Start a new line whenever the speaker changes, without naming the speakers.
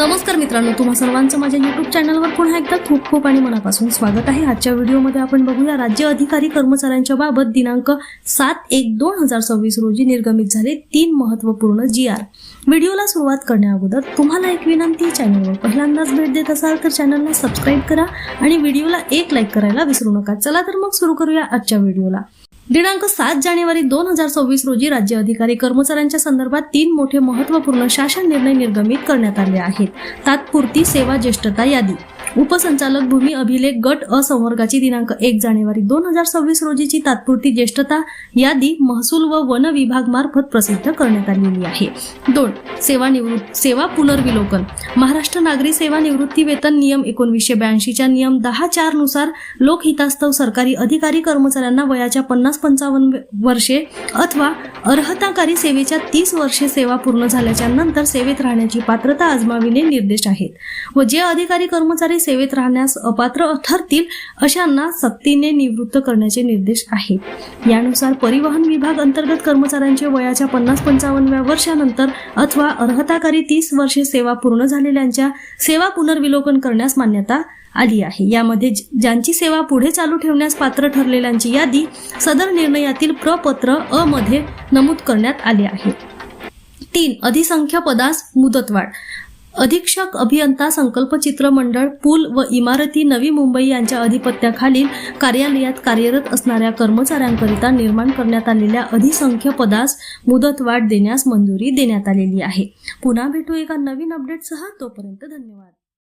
नमस्कार मित्रांनो तुम्हा सर्वांचं माझ्या युट्यूब चॅनलवर पुन्हा एकदा खूप खूप आणि मनापासून स्वागत आहे. आजच्या व्हिडिओमध्ये आपण बघूया राज्य अधिकारी कर्मचाऱ्यांच्या बाबत दिनांक सात एक दोन हजार सव्वीस रोजी निर्गमित झाले तीन महत्त्वपूर्ण जी आर व्हिडिओला सुरुवात करण्याअगोदर तुम्हाला एक विनंती चॅनलवर पहिल्यांदाच भेट देत असाल तर चॅनलला सबस्क्राईब करा आणि व्हिडिओला एक लाईक करायला विसरू नका. चला तर मग सुरू करूया आजच्या व्हिडिओला. दिनांक सात जानेवारी दोन हजार सव्वीस रोजी राज्य अधिकारी कर्मचाऱ्यांच्या संदर्भात तीन मोठे महत्त्वपूर्ण शासन निर्णय निर्गमित करण्यात आले आहेत. तात्पुरती सेवा ज्येष्ठता यादी. उपसंचालक भूमी अभिलेख गट असंवर्गाची दिनांक एक जानेवारी दोन हजार सव्वीस रोजीची तात्पुरती ज्येष्ठता यादी महसूल व वन विभाग मार्फत प्रसिद्ध करण्यात आलेली आहे. दोन सेवा निवृत्त सेवा पुनर्विलोकन. महाराष्ट्र नागरी सेवा निवृत्ती वेतन नियम एकोणवीसशे ब्याऐंशीच्या नियम दहा चारनुसार लोकहितास्तव सरकारी अधिकारी कर्मचाऱ्यांना वयाच्या पन्नास पंचावन्न वर्षे अथवा अर्हताकारी सेवेच्या तीस वर्षे सेवा पूर्ण झाल्याच्यानंतर सेवेत राहण्याची पात्रता आजमाविणे निर्देश आहेत. व जे अधिकारी कर्मचारी सेवेत राहण्यास अपात्र ठरतील अशांना सक्तीने निवृत्त करण्याचे निर्देश आहेत. यानुसार परिवहन विभाग अंतर्गत कर्मचाऱ्यांचे वयाच्या पन्नास पंचावन्नव्या वर्षानंतर अथवा अर्हताकारी तीस वर्षे सेवा पूर्ण झालेल्यांच्या सेवा पुनर्विलोकन करण्यास मान्यता आली आहे. यामध्ये ज्यांची सेवा पुढे चालू ठेवण्यास पात्र ठरलेल्यांची यादी सदर निर्णयातील प्रपत्र अ मध्ये नमूद करण्यात आले आहे. तीन अधिसंख्य पदास मुदतवाढ. अधीक्षक अभियंता संकल्पचित्र मंडळ पूल व इमारती नवी मुंबई यांच्या अधिपत्याखालील कार्यालयात कार्यरत असणाऱ्या कर्मचाऱ्यांकरिता निर्माण करण्यात आलेल्या अधिसंख्य पदास मुदतवाढ देण्यास मंजुरी देण्यात आलेली आहे. पुन्हा भेटू एका नवीन अपडेटसह तोपर्यंत धन्यवाद.